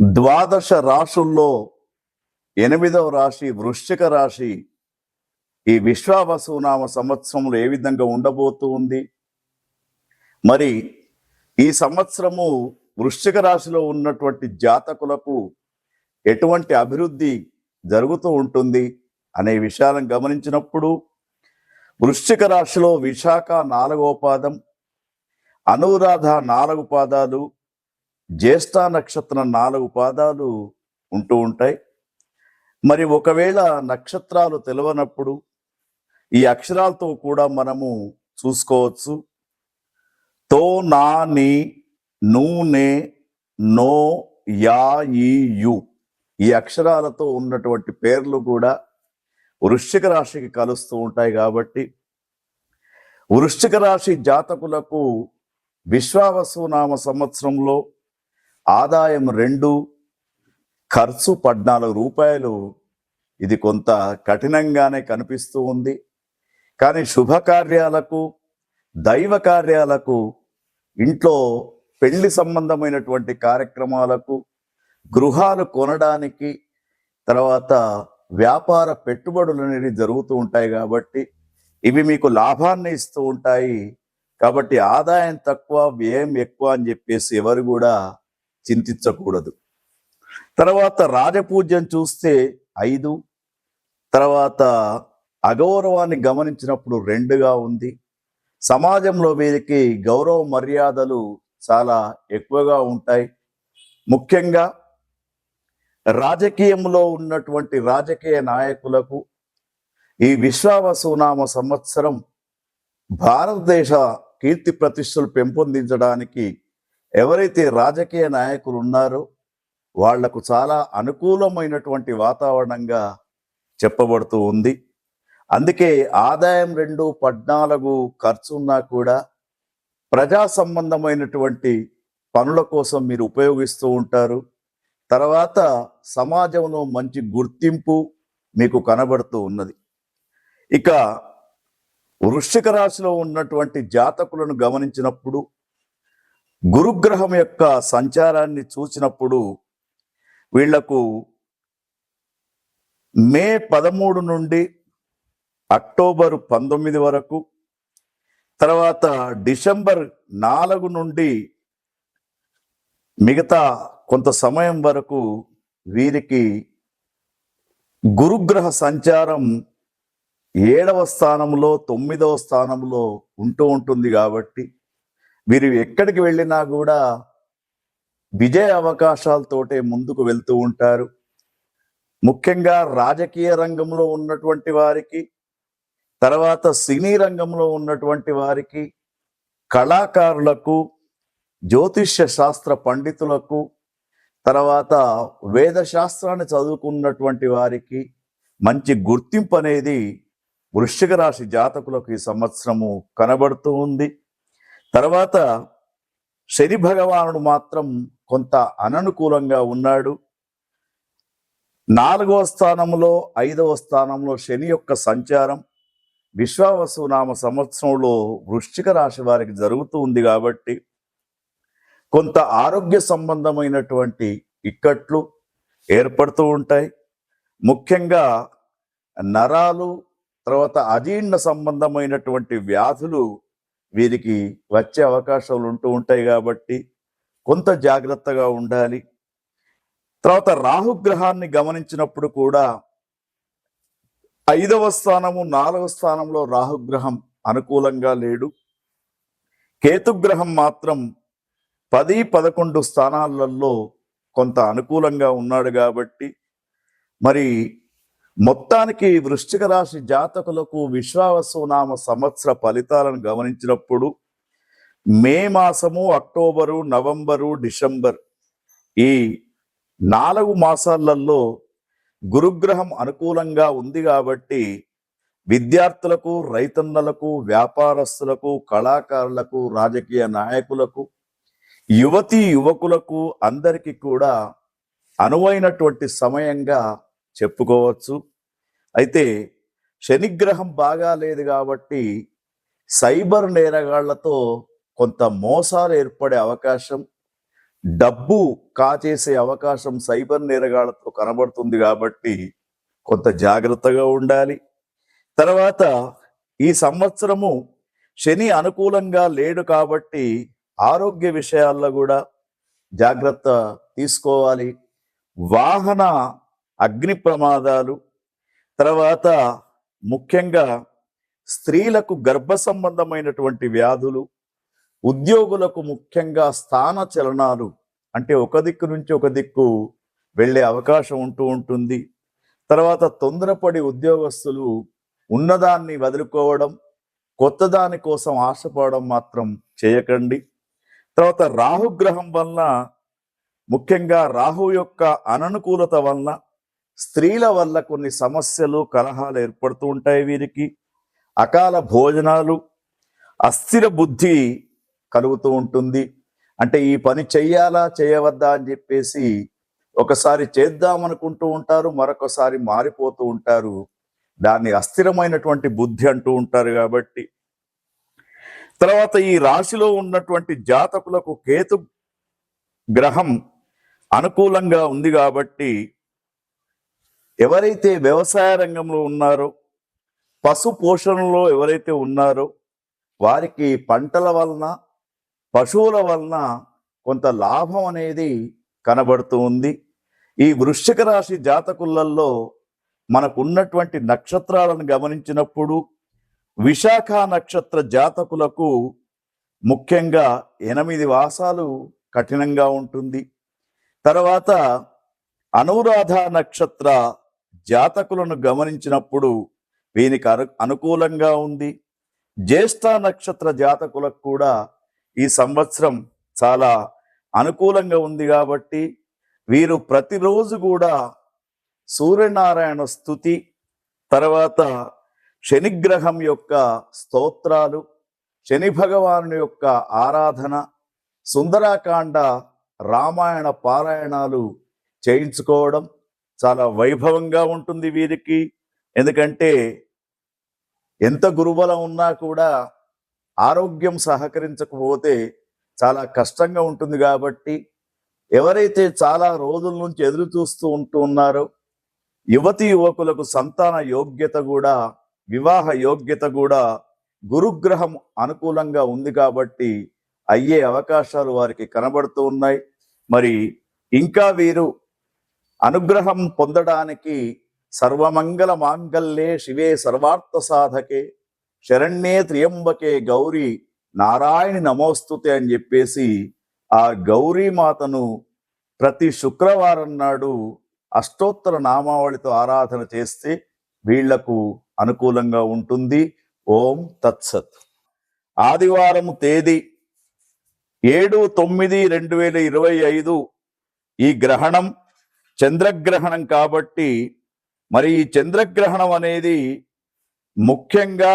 ద్వాదశ రాశుల్లో ఎనిమిదవ రాశి వృశ్చిక రాశి ఈ విశ్వావసునామ సంవత్సరంలో ఏ విధంగా ఉండబోతూ ఉంది? మరి ఈ సంవత్సరము వృశ్చిక రాశిలో ఉన్నటువంటి జాతకులకు ఎటువంటి అభివృద్ధి జరుగుతూ ఉంటుంది అనే విషయాలను గమనించినప్పుడు వృశ్చిక రాశిలో విశాఖ నాలుగవ పాదం అనురాధ నాలుగు పాదాలు జ్యేష్ఠ నక్షత్రం నాలుగు పాదాలు ఉంటూ ఉంటాయి. మరి ఒకవేళ నక్షత్రాలు తెలవనప్పుడు ఈ అక్షరాలతో కూడా మనము చూసుకోవచ్చు. తో నా ని నూనె నో యా ఈ యు ఈ అక్షరాలతో ఉన్నటువంటి పేర్లు కూడా వృశ్చిక రాశికి కలుస్తూ ఉంటాయి కాబట్టి వృశ్చిక రాశి జాతకులకు విశ్వావసునామ సంవత్సరంలో ఆదాయం రెండు ఖర్చు పద్నాలుగు రూపాయలు. ఇది కొంత కఠినంగానే కనిపిస్తూ ఉంది. కానీ శుభకార్యాలకు దైవ కార్యాలకు ఇంట్లో పెళ్ళి సంబంధమైనటువంటి కార్యక్రమాలకు గృహాలు కొనడానికి తర్వాత వ్యాపార పెట్టుబడులు అనేవి జరుగుతూ ఉంటాయి కాబట్టి ఇవి మీకు లాభాన్ని ఇస్తూ ఉంటాయి. కాబట్టి ఆదాయం తక్కువ వ్యయం ఎక్కువ అని చెప్పేసి ఎవరు కూడా చింతించకూడదు. తర్వాత రాజపూజ్యం చూస్తే ఐదు తర్వాత అగౌరవాన్ని గమనించినప్పుడు రెండుగా ఉంది. సమాజంలో వీరికి గౌరవ మర్యాదలు చాలా ఎక్కువగా ఉంటాయి. ముఖ్యంగా రాజకీయంలో ఉన్నటువంటి రాజకీయ నాయకులకు ఈ విశ్వావసునామ సంవత్సరం భారతదేశ కీర్తి ప్రతిష్టలు పెంపొందించడానికి ఎవరైతే రాజకీయ నాయకులు ఉన్నారో వాళ్ళకు చాలా అనుకూలమైనటువంటి వాతావరణంగా చెప్పబడుతూ ఉంది. అందుకే ఆదాయం రెండు పద్నాలుగు ఖర్చున్నా కూడా ప్రజా సంబంధమైనటువంటి పనుల కోసం మీరు ఉపయోగిస్తూ ఉంటారు. తర్వాత సమాజంలో మంచి గుర్తింపు మీకు కనబడుతూ ఉన్నది. ఇక వృశ్చిక రాశిలో ఉన్నటువంటి జాతకులను గమనించినప్పుడు గురుగ్రహం యొక్క సంచారాన్ని చూసినప్పుడు వీళ్ళకు మే పదమూడు నుండి అక్టోబర్ పంతొమ్మిది వరకు తర్వాత డిసెంబర్ నాలుగు నుండి మిగతా కొంత సమయం వరకు వీరికి గురుగ్రహ సంచారం ఏడవ స్థానంలో తొమ్మిదవ స్థానంలో ఉంటూ ఉంటుంది కాబట్టి వీరు ఎక్కడికి వెళ్ళినా కూడా విజయ అవకాశాలతోటే ముందుకు వెళ్తూ ఉంటారు. ముఖ్యంగా రాజకీయ రంగంలో ఉన్నటువంటి వారికి తర్వాత సినీ రంగంలో ఉన్నటువంటి వారికి కళాకారులకు జ్యోతిష్య శాస్త్ర పండితులకు తర్వాత వేద శాస్త్రాన్ని చదువుకున్నటువంటి వారికి మంచి గుర్తింపు అనేది వృశ్చిక రాశి జాతకులకు ఈ సంవత్సరము కనబడుతూ ఉంది. తర్వాత శని భగవానుడు మాత్రం కొంత అననుకూలంగా ఉన్నాడు. నాలుగవ స్థానంలో ఐదవ స్థానంలో శని యొక్క సంచారం విశ్వావసు నామ సంవత్సరంలో వృశ్చిక రాశి వారికి జరుగుతూ ఉంది కాబట్టి కొంత ఆరోగ్య సంబంధమైనటువంటి ఇక్కట్లు ఏర్పడుతూ ఉంటాయి. ముఖ్యంగా నరాలు తర్వాత అజీర్ణ సంబంధమైనటువంటి వ్యాధులు వీరికి వచ్చే అవకాశాలు ఉంటూ ఉంటాయి కాబట్టి కొంత జాగ్రత్తగా ఉండాలి. తర్వాత రాహుగ్రహాన్ని గమనించినప్పుడు కూడా ఐదవ స్థానము నాలుగవ స్థానంలో రాహుగ్రహం అనుకూలంగా లేడు. కేతుగ్రహం మాత్రం పది పదకొండు స్థానాలలో కొంత అనుకూలంగా ఉన్నాడు కాబట్టి మరి మొత్తానికి వృశ్చిక రాశి జాతకులకు విశ్వావసునామ సంవత్సర ఫలితాలను గమనించినప్పుడు మే మాసము అక్టోబరు నవంబరు డిసెంబర్ ఈ నాలుగు మాసాలలో గురుగ్రహం అనుకూలంగా ఉంది కాబట్టి విద్యార్థులకు రైతన్నలకు వ్యాపారస్తులకు కళాకారులకు రాజకీయ నాయకులకు యువతీ యువకులకు అందరికీ కూడా అనువైనటువంటి సమయంగా చెప్పుకోవచ్చు. అయితే శనిగ్రహం బాగా లేదు కాబట్టి సైబర్ నేరగాళ్ళతో కొంత మోసాలు ఏర్పడే అవకాశం డబ్బు కాచేసే అవకాశం సైబర్ నేరగాళ్ళతో కనబడుతుంది కాబట్టి కొంత జాగ్రత్తగా ఉండాలి. తర్వాత ఈ సంవత్సరము శని అనుకూలంగా లేడు కాబట్టి ఆరోగ్య విషయాల్లో కూడా జాగ్రత్త తీసుకోవాలి. వాహన అగ్ని ప్రమాదాలు తర్వాత ముఖ్యంగా స్త్రీలకు గర్భ సంబంధమైనటువంటి వ్యాధులు ఉద్యోగులకు ముఖ్యంగా స్థాన చలనాలు అంటే ఒక దిక్కు నుంచి ఒక దిక్కు వెళ్ళే అవకాశం ఉంటూ ఉంటుంది. తర్వాత తొందరపడి ఉద్యోగస్తులు ఉన్నదాన్ని వదులుకోవడం కొత్త దాని కోసం ఆశపడడం మాత్రం చేయకండి. తర్వాత రాహుగ్రహం వలన ముఖ్యంగా రాహు యొక్క అననుకూలత వలన స్త్రీల వల్ల కొన్ని సమస్యలు కలహాలు ఏర్పడుతూ ఉంటాయి వీరికి. అకాల భోజనాలు అస్థిర బుద్ధి కలుగుతూ ఉంటుంది. అంటే ఈ పని చెయ్యాలా చేయవద్దా అని చెప్పేసి ఒకసారి చేద్దామనుకుంటూ ఉంటారు మరొకసారి మారిపోతూ ఉంటారు. దాన్ని అస్థిరమైనటువంటి బుద్ధి అంటూ ఉంటారు కాబట్టి. తర్వాత ఈ రాశిలో ఉన్నటువంటి జాతకులకు కేతు గ్రహం అనుకూలంగా ఉంది కాబట్టి ఎవరైతే వ్యవసాయ రంగంలో ఉన్నారో పశు పోషణలో ఎవరైతే ఉన్నారో వారికి పంటల వలన పశువుల వలన కొంత లాభం అనేది కనబడుతూ ఉంది. ఈ వృశ్చిక రాశి జాతకులలో మనకు ఉన్నటువంటి నక్షత్రాలను గమనించినప్పుడు విశాఖ నక్షత్ర జాతకులకు ముఖ్యంగా ఎనిమిది వాసాలు కఠినంగా ఉంటుంది. తర్వాత అనురాధ నక్షత్ర జాతకులను గమనించినప్పుడు వీనికి అను అనుకూలంగా ఉంది. జ్యేష్ఠ నక్షత్ర జాతకులకు కూడా ఈ సంవత్సరం చాలా అనుకూలంగా ఉంది కాబట్టి వీరు ప్రతిరోజు కూడా సూర్యనారాయణ స్థుతి తర్వాత శనిగ్రహం యొక్క స్తోత్రాలు శని భగవాను యొక్క ఆరాధన సుందరాకాండ రామాయణ పారాయణాలు చేయించుకోవడం చాలా వైభవంగా ఉంటుంది వీరికి. ఎందుకంటే ఎంత గురుబలం ఉన్నా కూడా ఆరోగ్యం సహకరించకపోతే చాలా కష్టంగా ఉంటుంది కాబట్టి ఎవరైతే చాలా రోజుల నుంచి ఎదురు చూస్తూ ఉంటూ ఉన్నారో యువతి యువకులకు సంతాన యోగ్యత కూడా వివాహ యోగ్యత కూడా గురుగ్రహం అనుకూలంగా ఉంది కాబట్టి అయ్యే అవకాశాలు వారికి కనబడుతూ ఉన్నాయి. మరి ఇంకా వీరు అనుగ్రహం పొందడానికి సర్వమంగళ మాంగళ్యే శివే సర్వార్థ సాధకే శరణ్యే త్రియంబకే గౌరీ నారాయణి నమోస్తుతే అని చెప్పేసి ఆ గౌరీ మాతను ప్రతి శుక్రవారం నాడు అష్టోత్తర నామావళితో ఆరాధన చేస్తే వీళ్ళకు అనుకూలంగా ఉంటుంది. ఓం తత్సత్. ఆదివారం తేదీ ఏడు తొమ్మిది రెండు వేల ఇరవై ఐదు ఈ గ్రహణం చంద్రగ్రహణం కాబట్టి మరి ఈ చంద్రగ్రహణం అనేది ముఖ్యంగా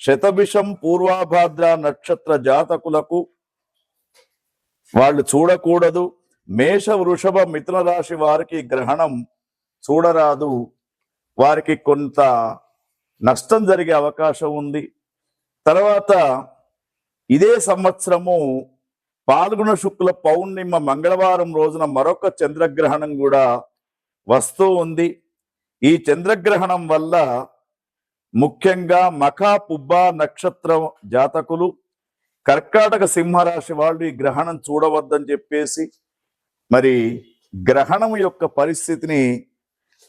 శతభిషం పూర్వాభాద్ర నక్షత్ర జాతకులకు వాళ్ళు చూడకూడదు. మేష వృషభ మిథున రాశి వారికి గ్రహణం చూడరాదు. వారికి కొంత నష్టం జరిగే అవకాశం ఉంది. తర్వాత ఇదే సంవత్సరము పాల్గొన శుక్ల పౌర్ణిమ మంగళవారం రోజున మరొక చంద్రగ్రహణం కూడా వస్తూ ఉంది. ఈ చంద్రగ్రహణం వల్ల ముఖ్యంగా మఖా పుబ్బా నక్షత్రం జాతకులు కర్కాటక సింహరాశి వాళ్ళు ఈ గ్రహణం చూడవద్దని చెప్పేసి మరి గ్రహణం యొక్క పరిస్థితిని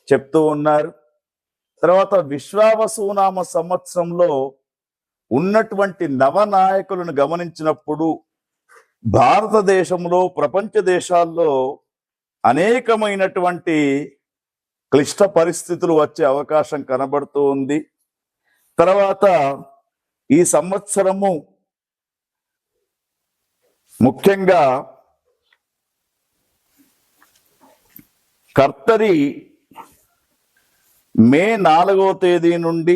చెప్తూ ఉన్నారు. తర్వాత విశ్వావసునామ సంవత్సరంలో ఉన్నటువంటి నవనాయకులను గమనించినప్పుడు భారతదేశంలో ప్రపంచ దేశాల్లో అనేకమైనటువంటి క్లిష్ట పరిస్థితులు వచ్చే అవకాశం కనబడుతూ ఉంది. తర్వాత ఈ సంవత్సరము ముఖ్యంగా కర్తరి మే నాలుగో తేదీ నుండి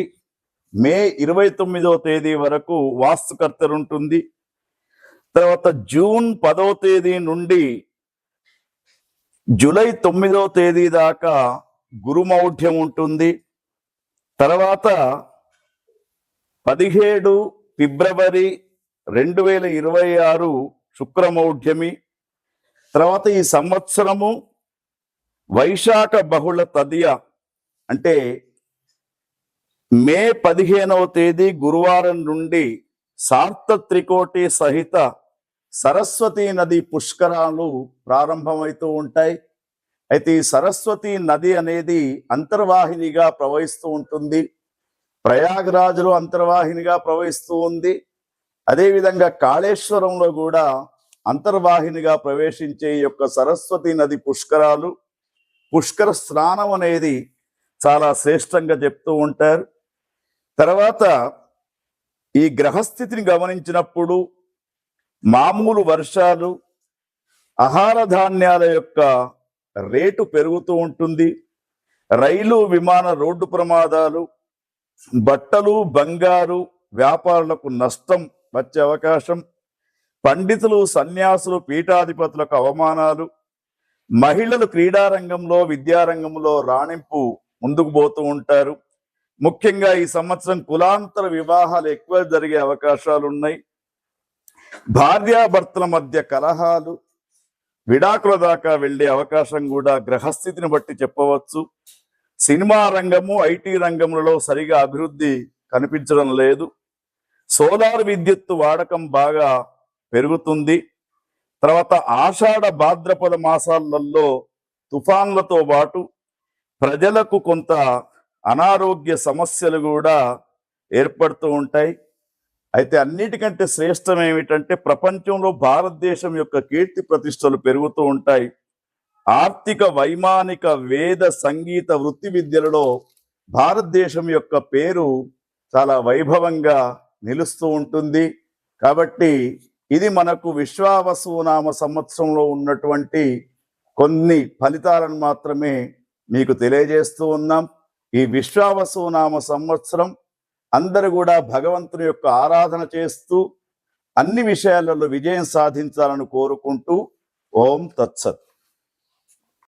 మే ఇరవై తొమ్మిదవ తేదీ వరకు వాస్తుకర్తరు ఉంటుంది తర్వాత జూన్ పదవ తేదీ నుండి జూలై తొమ్మిదవ తేదీ దాకా గురుమౌఢ్యం ఉంటుంది. తర్వాత పదిహేడు ఫిబ్రవరి రెండు వేల ఇరవై ఆరు శుక్రమౌఢ్యమి. తర్వాత ఈ సంవత్సరము వైశాఖ బహుళ తదియ అంటే మే పదిహేనవ తేదీ గురువారం నుండి సార్థ త్రికోటి సహిత సరస్వతి నది పుష్కరాలు ప్రారంభమవుతూ ఉంటాయి. అయితే ఈ సరస్వతి నది అనేది అంతర్వాహినిగా ప్రవహిస్తూ ఉంటుంది. ప్రయాగరాజులో అంతర్వాహినిగా ప్రవహిస్తూ ఉంది. అదేవిధంగా కాళేశ్వరంలో కూడా అంతర్వాహినిగా ప్రవేశించే యొక్క సరస్వతి నది పుష్కరాలు పుష్కర స్నానం అనేది చాలా శ్రేష్టంగా చెప్తూ ఉంటారు. తర్వాత ఈ గ్రహస్థితిని గమనించినప్పుడు మామూలు వర్షాలు ఆహార ధాన్యాల యొక్క రేటు పెరుగుతూ ఉంటుంది. రైలు విమాన రోడ్డు ప్రమాదాలు బట్టలు బంగారు వ్యాపారులకు నష్టం వచ్చే అవకాశం పండితులు సన్యాసులు పీఠాధిపతులకు అవమానాలు మహిళలు క్రీడారంగంలో విద్యారంగంలో రాణింపు ముందుకు పోతూ ఉంటారు. ముఖ్యంగా ఈ సంవత్సరం కులాంతర వివాహాలు ఎక్కువ జరిగే అవకాశాలు ఉన్నాయి భార్యాభర్తల మధ్య కలహాలు విడాకుల దాకా వెళ్ళే అవకాశం కూడా గ్రహస్థితిని బట్టి చెప్పవచ్చు. సినిమా రంగము ఐటీ రంగములలో సరిగా అభివృద్ధి కనిపించడం లేదు. సోలార్ విద్యుత్తు వాడకం బాగా పెరుగుతుంది. తర్వాత ఆషాఢ భాద్రపద మాసాలలో తుఫాన్లతో పాటు ప్రజలకు కొంత అనారోగ్య సమస్యలు కూడా ఏర్పడుతూ ఉంటాయి. అయితే అన్నిటికంటే శ్రేష్టం ఏమిటంటే ప్రపంచంలో భారతదేశం యొక్క కీర్తి ప్రతిష్టలు పెరుగుతూ ఉంటాయి. ఆర్థిక వైమానిక వేద సంగీత వృత్తి విద్యలలో భారతదేశం యొక్క పేరు చాలా వైభవంగా నిలుస్తూ ఉంటుంది. కాబట్టి ఇది మనకు విశ్వావసునామ సంవత్సరంలో ఉన్నటువంటి కొన్ని ఫలితాలను మాత్రమే మీకు తెలియజేస్తూ ఉన్నాం. ఈ విశ్వావసునామ సంవత్సరం అందరూ కూడా భగవంతుని యొక్క ఆరాధన చేస్తూ అన్ని విషయాలలో విజయం సాధించాలని కోరుకుంటూ ఓం తత్సత్.